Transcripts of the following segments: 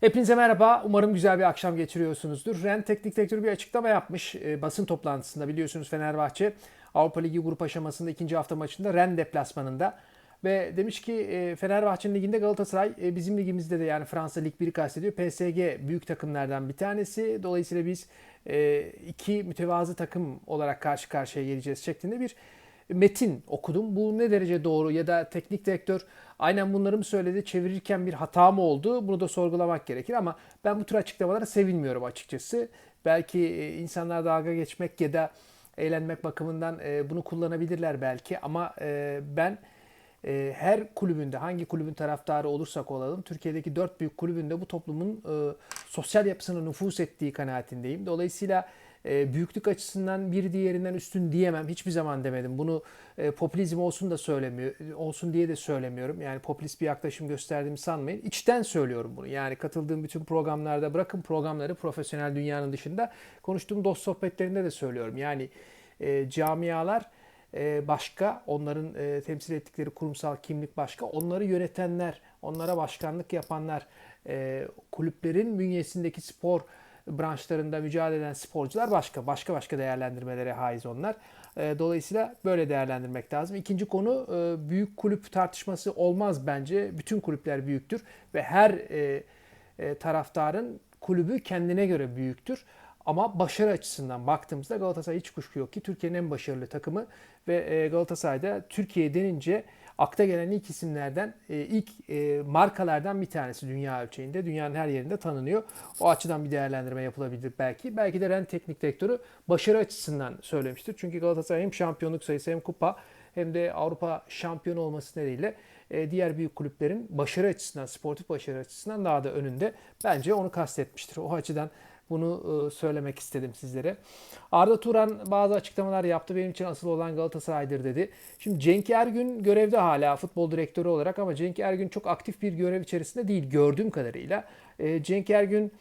Hepinize merhaba. Umarım güzel bir akşam geçiriyorsunuzdur. Ren Teknik Direktörü bir açıklama yapmış e, basın toplantısında. Biliyorsunuz Fenerbahçe Avrupa Ligi grup aşamasında ikinci hafta maçında Ren deplasmanında. Ve demiş ki e, Fenerbahçe'nin liginde Galatasaray e, bizim ligimizde de yani Fransa Lig 1'i kastediyor. PSG büyük takımlardan bir tanesi. Dolayısıyla biz e, iki mütevazı takım olarak karşı karşıya geleceğiz şeklinde bir metin okudum. Bu ne derece doğru ya da teknik direktör aynen bunları mı söyledi çevirirken bir hata mı oldu bunu da sorgulamak gerekir ama ben bu tür açıklamalara sevinmiyorum açıkçası. Belki e, insanlar dalga geçmek ya da eğlenmek bakımından e, bunu kullanabilirler belki ama e, ben her kulübünde hangi kulübün taraftarı olursak olalım Türkiye'deki dört büyük kulübünde bu toplumun sosyal yapısına nüfus ettiği kanaatindeyim. Dolayısıyla e, büyüklük açısından bir diğerinden üstün diyemem. Hiçbir zaman demedim. Bunu e, popülizm olsun da söylemiyor, olsun diye de söylemiyorum. Yani popülist bir yaklaşım gösterdiğimi sanmayın. İçten söylüyorum bunu. Yani katıldığım bütün programlarda bırakın programları profesyonel dünyanın dışında konuştuğum dost sohbetlerinde de söylüyorum. Yani e, camialar e, başka, onların e, temsil ettikleri kurumsal kimlik başka, onları yönetenler, onlara başkanlık yapanlar, kulüplerin bünyesindeki spor branşlarında mücadele eden sporcular başka. Başka başka değerlendirmelere haiz onlar. E, dolayısıyla böyle değerlendirmek lazım. İkinci konu e, büyük kulüp tartışması olmaz bence. Bütün kulüpler büyüktür ve her e, taraftarın kulübü kendine göre büyüktür. Ama başarı açısından baktığımızda Galatasaray hiç kuşku yok ki Türkiye'nin en başarılı takımı ve Galatasaray'da Türkiye denince akta gelen ilk isimlerden, e, ilk e, markalardan bir tanesi dünya ölçeğinde. Dünyanın her yerinde tanınıyor. O açıdan bir değerlendirme yapılabilir belki. Belki de Ren teknik direktörü başarı açısından söylemiştir. Çünkü Galatasaray hem şampiyonluk sayısı hem kupa hem de Avrupa şampiyonu olması nedeniyle e, diğer büyük kulüplerin başarı açısından, sportif başarı açısından daha da önünde. Bence onu kastetmiştir. O açıdan bunu e, söylemek istedim sizlere. Arda Turan bazı açıklamalar yaptı. Benim için asıl olan Galatasaray'dır dedi. Şimdi Cenk Ergün görevde hala futbol direktörü olarak ama Cenk Ergün çok aktif bir görev içerisinde değil gördüğüm kadarıyla. E, Cenk Ergün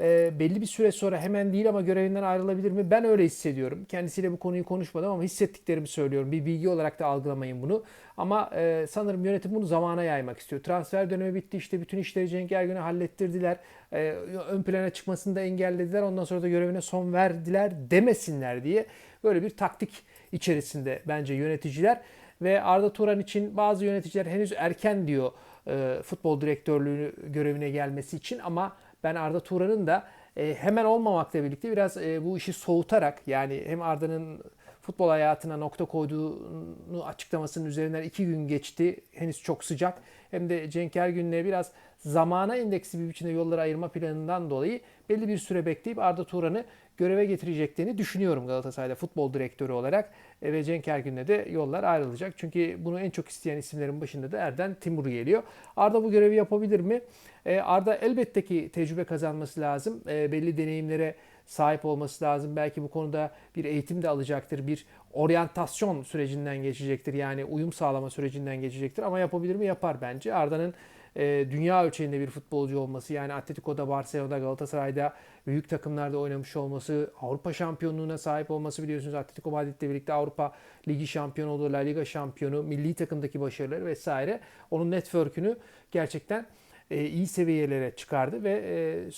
e, belli bir süre sonra hemen değil ama görevinden ayrılabilir mi? Ben öyle hissediyorum. Kendisiyle bu konuyu konuşmadım ama hissettiklerimi söylüyorum. Bir bilgi olarak da algılamayın bunu. Ama e, sanırım yönetim bunu zamana yaymak istiyor. Transfer dönemi bitti işte bütün işleri Cenk Ergün'e hallettirdiler. E, ön plana çıkmasını da engellediler. Ondan sonra da görevine son verdiler demesinler diye böyle bir taktik içerisinde bence yöneticiler. Ve Arda Turan için bazı yöneticiler henüz erken diyor e, futbol direktörlüğü görevine gelmesi için ama ben Arda Turan'ın da e, hemen olmamakla birlikte biraz e, bu işi soğutarak yani hem Arda'nın futbol hayatına nokta koyduğunu açıklamasının üzerinden iki gün geçti. Henüz çok sıcak. Hem de Cenk Ergün'le biraz zamana endeksi bir biçimde yolları ayırma planından dolayı belli bir süre bekleyip Arda Turan'ı göreve getireceklerini düşünüyorum Galatasaray'da futbol direktörü olarak. E, ve Cenk Ergün'le de yollar ayrılacak. Çünkü bunu en çok isteyen isimlerin başında da Erden Timur geliyor. Arda bu görevi yapabilir mi? E, Arda elbette ki tecrübe kazanması lazım. E, belli deneyimlere sahip olması lazım. Belki bu konuda bir eğitim de alacaktır. Bir oryantasyon sürecinden geçecektir. Yani uyum sağlama sürecinden geçecektir. Ama yapabilir mi? Yapar bence. Arda'nın e, dünya ölçeğinde bir futbolcu olması yani Atletico'da, Barcelona'da, Galatasaray'da büyük takımlarda oynamış olması, Avrupa şampiyonluğuna sahip olması biliyorsunuz Atletico Madrid'le birlikte Avrupa Ligi şampiyonu oldu, La Liga şampiyonu, milli takımdaki başarıları vesaire onun network'ünü gerçekten e, iyi seviyelere çıkardı ve e,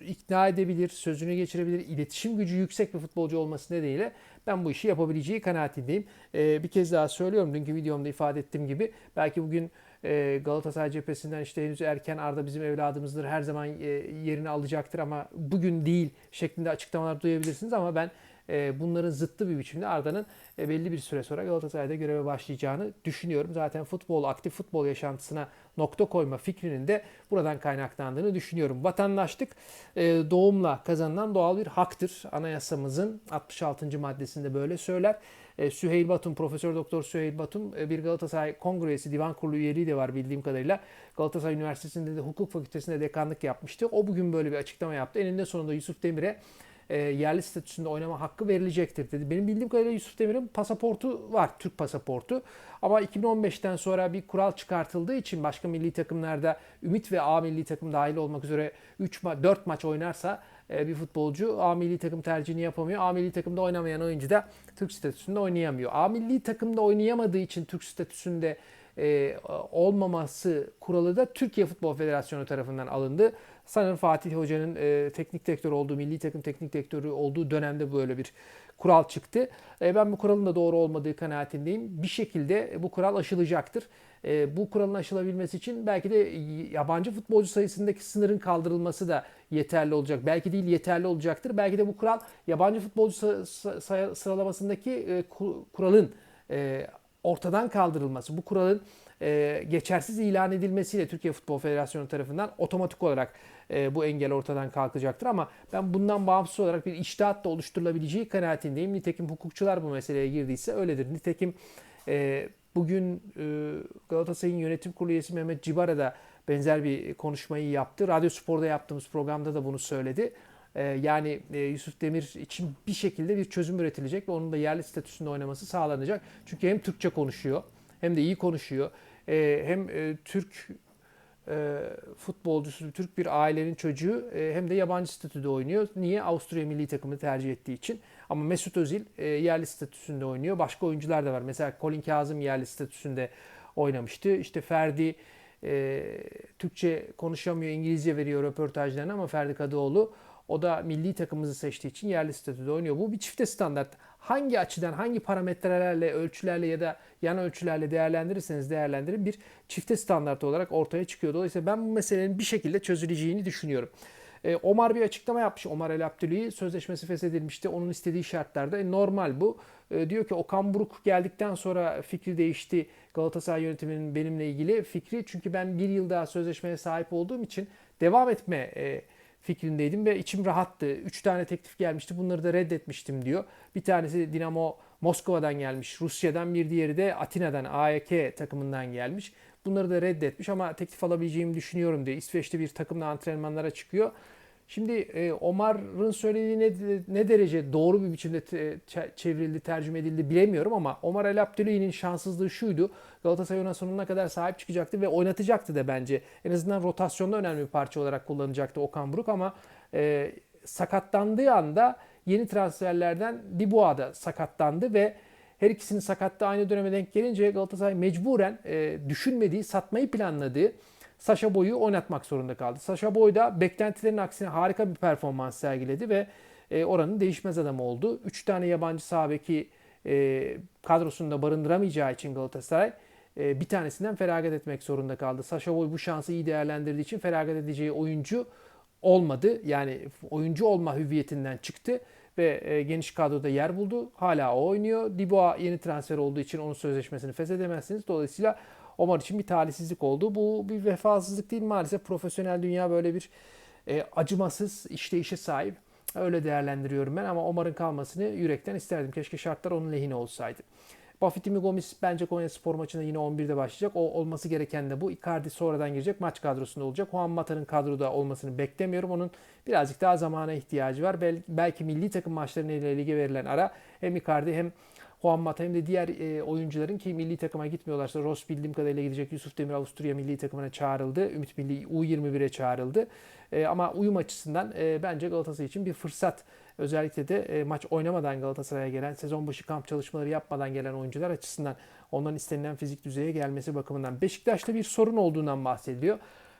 ikna edebilir, sözünü geçirebilir, iletişim gücü yüksek bir futbolcu olması nedeniyle ben bu işi yapabileceği kanaatindeyim. E, bir kez daha söylüyorum, dünkü videomda ifade ettiğim gibi belki bugün Galatasaray cephesinden işte henüz erken Arda bizim evladımızdır, her zaman e, yerini alacaktır ama bugün değil şeklinde açıklamalar duyabilirsiniz ama ben e, bunların zıttı bir biçimde Arda'nın e, belli bir süre sonra Galatasaray'da göreve başlayacağını düşünüyorum. Zaten futbol, aktif futbol yaşantısına nokta koyma fikrinin de buradan kaynaklandığını düşünüyorum. Vatandaşlık doğumla kazanılan doğal bir haktır. Anayasamızın 66. maddesinde böyle söyler. Süheyl Batum, Profesör Doktor Süheyl Batum bir Galatasaray Kongresi Divan Kurulu üyeliği de var bildiğim kadarıyla. Galatasaray Üniversitesi'nde de hukuk fakültesinde dekanlık yapmıştı. O bugün böyle bir açıklama yaptı. Eninde sonunda Yusuf Demir'e e, yerli statüsünde oynama hakkı verilecektir dedi. Benim bildiğim kadarıyla Yusuf Demir'in pasaportu var, Türk pasaportu. Ama 2015'ten sonra bir kural çıkartıldığı için başka milli takımlarda Ümit ve A milli takım dahil olmak üzere 3 ma 4 maç oynarsa e, bir futbolcu A milli takım tercihini yapamıyor. A milli takımda oynamayan oyuncu da Türk statüsünde oynayamıyor. A milli takımda oynayamadığı için Türk statüsünde e, olmaması kuralı da Türkiye Futbol Federasyonu tarafından alındı. Sanırım Fatih Hoca'nın e, teknik direktör olduğu, milli takım teknik direktörü olduğu dönemde böyle bir kural çıktı. E, ben bu kuralın da doğru olmadığı kanaatindeyim. Bir şekilde bu kural aşılacaktır. E, bu kuralın aşılabilmesi için belki de yabancı futbolcu sayısındaki sınırın kaldırılması da yeterli olacak. Belki değil yeterli olacaktır. Belki de bu kural yabancı futbolcu sıralamasındaki e, kuralın ortadan kaldırılması, bu kuralın e, geçersiz ilan edilmesiyle Türkiye Futbol Federasyonu tarafından otomatik olarak e, bu engel ortadan kalkacaktır. Ama ben bundan bağımsız olarak bir iştahat da oluşturulabileceği kanaatindeyim. Nitekim hukukçular bu meseleye girdiyse öyledir. Nitekim e, bugün e, Galatasaray'ın yönetim kurulu üyesi Mehmet Cibara da benzer bir konuşmayı yaptı. Radyo Spor'da yaptığımız programda da bunu söyledi. E, yani e, Yusuf Demir için bir şekilde bir çözüm üretilecek ve onun da yerli statüsünde oynaması sağlanacak. Çünkü hem Türkçe konuşuyor hem de iyi konuşuyor. E, hem e, Türk e, futbolcusu, Türk bir ailenin çocuğu e, hem de yabancı statüde oynuyor. Niye? Avusturya milli takımını tercih ettiği için. Ama Mesut Özil e, yerli statüsünde oynuyor. Başka oyuncular da var. Mesela Colin Kazım yerli statüsünde oynamıştı. İşte Ferdi e, Türkçe konuşamıyor, İngilizce veriyor röportajlarını ama Ferdi Kadıoğlu o da milli takımımızı seçtiği için yerli statüde oynuyor. Bu bir çifte standart. Hangi açıdan, hangi parametrelerle, ölçülerle ya da yan ölçülerle değerlendirirseniz değerlendirin bir çifte standart olarak ortaya çıkıyor. Dolayısıyla ben bu meselenin bir şekilde çözüleceğini düşünüyorum. E, Omar bir açıklama yapmış. Omar El Abdülü sözleşmesi feshedilmişti. Onun istediği şartlarda. E, normal bu. E, diyor ki Okan Buruk geldikten sonra fikri değişti. Galatasaray yönetiminin benimle ilgili fikri. Çünkü ben bir yıl daha sözleşmeye sahip olduğum için devam etme e, fikrindeydim ve içim rahattı. Üç tane teklif gelmişti. Bunları da reddetmiştim diyor. Bir tanesi Dinamo Moskova'dan gelmiş. Rusya'dan bir diğeri de Atina'dan AEK takımından gelmiş. Bunları da reddetmiş ama teklif alabileceğimi düşünüyorum diye. İsveç'te bir takımla antrenmanlara çıkıyor. Şimdi e, Omar'ın söylediği ne, ne derece doğru bir biçimde te, çevrildi, tercüme edildi bilemiyorum ama Omar El Abdüley'nin şanssızlığı şuydu. Galatasaray ona sonuna kadar sahip çıkacaktı ve oynatacaktı da bence. En azından rotasyonda önemli bir parça olarak kullanacaktı Okan Buruk ama e, sakatlandığı anda yeni transferlerden Diboğa da sakatlandı ve her ikisinin sakatlığı aynı döneme denk gelince Galatasaray mecburen e, düşünmediği, satmayı planladığı Sasha Boy'u oynatmak zorunda kaldı. Sasha Boy da beklentilerin aksine harika bir performans sergiledi ve e, oranın değişmez adamı oldu. 3 tane yabancı sahabeki e, kadrosunda barındıramayacağı için Galatasaray e, bir tanesinden feragat etmek zorunda kaldı. Sasha Boy bu şansı iyi değerlendirdiği için feragat edeceği oyuncu olmadı. Yani oyuncu olma hüviyetinden çıktı ve e, geniş kadroda yer buldu. Hala o oynuyor. Diboa yeni transfer olduğu için onun sözleşmesini feshedemezsiniz. Dolayısıyla Omar için bir talihsizlik oldu. Bu bir vefasızlık değil maalesef. Profesyonel dünya böyle bir e, acımasız işleyişe sahip. Öyle değerlendiriyorum ben ama Omar'ın kalmasını yürekten isterdim. Keşke şartlar onun lehine olsaydı. Buffett'imi Gomis bence Konya Spor maçında yine 11'de başlayacak. O olması gereken de bu. Icardi sonradan girecek. Maç kadrosunda olacak. Juan Mata'nın kadroda olmasını beklemiyorum. Onun birazcık daha zamana ihtiyacı var. Bel belki milli takım maçlarıyla lige verilen ara hem Icardi hem Juan Mata diğer e, oyuncuların ki milli takıma gitmiyorlarsa Ross bildiğim kadarıyla gidecek. Yusuf Demir Avusturya milli takımına çağrıldı. Ümit Milli U21'e çağrıldı. E, ama uyum açısından e, bence Galatasaray için bir fırsat. Özellikle de e, maç oynamadan Galatasaray'a gelen, sezon başı kamp çalışmaları yapmadan gelen oyuncular açısından onların istenilen fizik düzeye gelmesi bakımından. Beşiktaş'ta bir sorun olduğundan bahsediliyor.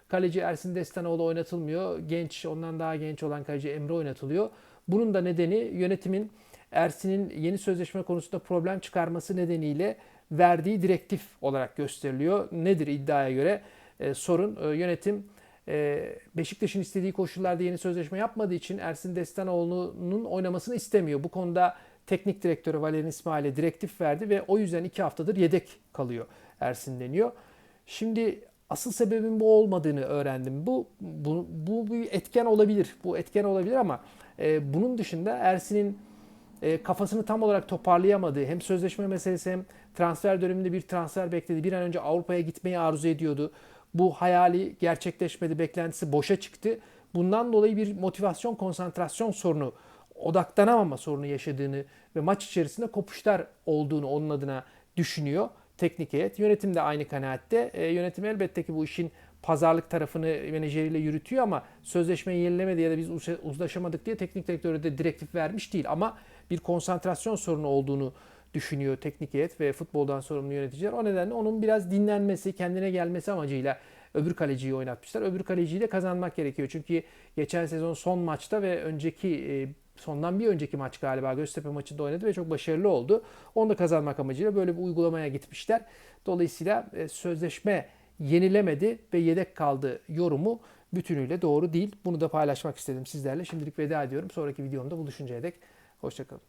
Kaleci Ersin Destanoğlu oynatılmıyor. Genç, ondan daha genç olan kaleci Emre oynatılıyor. Bunun da nedeni yönetimin Ersin'in yeni sözleşme konusunda problem çıkarması nedeniyle verdiği direktif olarak gösteriliyor. Nedir iddiaya göre? E, sorun e, yönetim e, Beşiktaş'ın istediği koşullarda yeni sözleşme yapmadığı için Ersin Destanoğlu'nun oynamasını istemiyor. Bu konuda teknik direktörü Valerian İsmail'e direktif verdi ve o yüzden iki haftadır yedek kalıyor Ersin deniyor. Şimdi asıl sebebin bu olmadığını öğrendim. Bu, bu, bu bir etken olabilir. Bu etken olabilir ama e, bunun dışında Ersin'in e, kafasını tam olarak toparlayamadığı hem sözleşme meselesi hem transfer döneminde bir transfer bekledi. Bir an önce Avrupa'ya gitmeyi arzu ediyordu. Bu hayali gerçekleşmedi, beklentisi boşa çıktı. Bundan dolayı bir motivasyon, konsantrasyon sorunu, odaklanamama sorunu yaşadığını ve maç içerisinde kopuşlar olduğunu onun adına düşünüyor teknik heyet. Yönetim de aynı kanaatte. E, yönetim elbette ki bu işin pazarlık tarafını menajeriyle yürütüyor ama sözleşmeyi yenilemedi ya da biz uzlaşamadık diye teknik direktörü de direktif vermiş değil. Ama bir konsantrasyon sorunu olduğunu düşünüyor teknik heyet ve futboldan sorumlu yöneticiler. O nedenle onun biraz dinlenmesi, kendine gelmesi amacıyla öbür kaleciyi oynatmışlar. Öbür kaleciyi de kazanmak gerekiyor. Çünkü geçen sezon son maçta ve önceki e, sondan bir önceki maç galiba Göztepe maçında oynadı ve çok başarılı oldu. Onu da kazanmak amacıyla böyle bir uygulamaya gitmişler. Dolayısıyla e, sözleşme yenilemedi ve yedek kaldı yorumu bütünüyle doğru değil. Bunu da paylaşmak istedim sizlerle. Şimdilik veda ediyorum. Sonraki videomda buluşuncaya dek hoşçakalın.